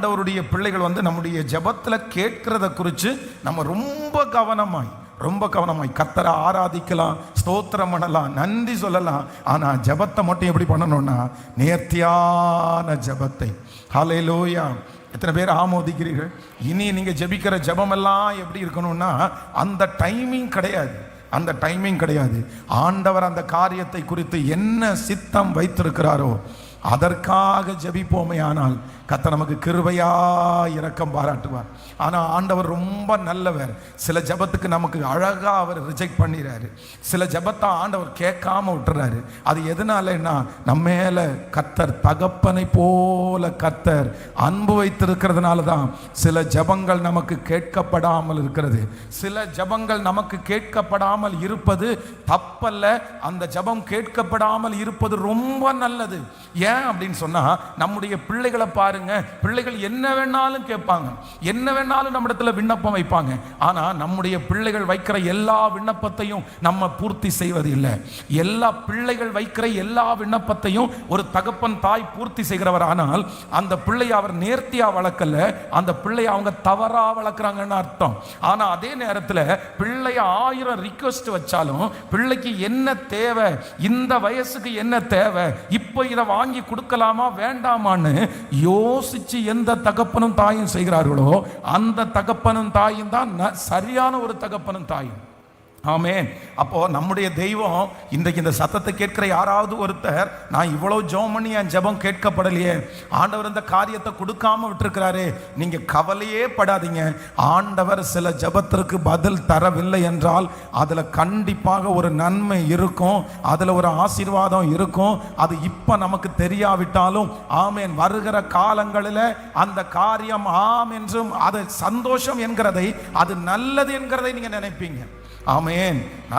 ஆண்டவருடைய பிள்ளைகள் வந்து நம்முடைய ஜபத்தில் கேட்கிறத குறித்து நம்ம ரொம்ப கவனமாய் ரொம்ப கவனமாய் கத்தரை ஆராதிக்கலாம் ஸ்தோத்திரம் பண்ணலாம் நன்றி சொல்லலாம். ஆனால் ஜெபத்தை மட்டும் எப்படி பண்ணணும்னா நேர்த்தியான ஜெபத்தை. லோயா எத்தனை பேர் ஆமோதிக்கிறீர்கள்? இனி நீங்கள் ஜெபிக்கிற ஜெபமெல்லாம் எப்படி இருக்கணும்னா அந்த டைமிங் கிடையாது. அந்த டைமிங் கிடையாது. ஆண்டவர் அந்த காரியத்தை குறித்து என்ன சித்தம் வைத்திருக்கிறாரோ அதற்காக ஜெபிப்போமே ஆனால் கத்த நமக்கு கிருபையா இரக்கம் பாராட்டுவார். ஆனால் ஆண்டவர் ரொம்ப நல்லவர். சில ஜெபத்துக்கு நமக்கு அழகாக அவர் ரிஜெக்ட் பண்ணிடுறாரு சில ஜெபத்தை ஆண்டவர் கேட்காம விட்டுறாரு. அது எதனாலன்னா நம்ம மேலே கத்தர் தகப்பனை போல கத்தர் அன்பு வைத்திருக்கிறதுனால தான் சில ஜெபங்கள் நமக்கு கேட்கப்படாமல் இருக்கிறது. சில ஜெபங்கள் நமக்கு கேட்கப்படாமல் இருப்பது தப்பல்ல. அந்த ஜெபம் கேட்கப்படாமல் இருப்பது ரொம்ப நல்லது. ஏன்? ஏன் அப்படின்னு சொன்னால் நம்முடைய பிள்ளைகளை பாருங்க. பிள்ளைகள் என்ன வேணாலும் கேட்பாங்க. என்ன வேணாலும் நம்ம இடத்துல விண்ணப்பம் வைப்பாங்க. ஆனால் நம்முடைய பிள்ளைகள் வைக்கிற எல்லா விண்ணப்பத்தையும் நம்ம பூர்த்தி செய்வது இல்லை எல்லா பிள்ளைகள் வைக்கிற எல்லா விண்ணப்பத்தையும் ஒரு தகப்பன் தாய் பூர்த்தி செய்கிறவர். ஆனால் அந்த பிள்ளையை அவர் நேர்த்தியாக வளர்க்கல. அந்த பிள்ளையை அவங்க தவறாக வளர்க்குறாங்கன்னு அர்த்தம். ஆனால் அதே நேரத்தில் பிள்ளைய ஆயிரம் ரிக்வஸ்ட் வச்சாலும் பிள்ளைக்கு என்ன தேவை? இந்த வயசுக்கு என்ன தேவை? இப்போ இதை வாங்கி கொடுக்கலாமா வேண்டாமான்னு யோசிச்சு எந்த தகப்பனும் தாயும் செய்கிறார்களோ அந்த தகப்பனும் தாயும் தான் சரியான ஒரு தகப்பனும் தாயும். ஆமேன். அப்போ நம்முடைய தெய்வம் இன்றைக்கு இந்த சத்தத்தை கேட்கிற யாராவது ஒருத்தர் நான் இவ்வளோ ஜெபம் பண்ணி என் ஜெபம் கேட்கப்படலையே. ஆண்டவர் இந்த காரியத்தை கொடுக்காம விட்டுருக்கிறாரு. நீங்க கவலையே படாதீங்க. ஆண்டவர் சில ஜெபத்திற்கு பதில் தரவில்லை என்றால் அதுல கண்டிப்பாக ஒரு நன்மை இருக்கும். அதுல ஒரு ஆசீர்வாதம் இருக்கும். அது இப்ப நமக்கு தெரியாவிட்டாலும் ஆமேன் வருகிற காலங்களில் அந்த காரியம் ஆம் என்றும் அது சந்தோஷம் என்கிறதை அது நல்லது என்கிறதை நீங்க நினைப்பீங்க. ஆமென்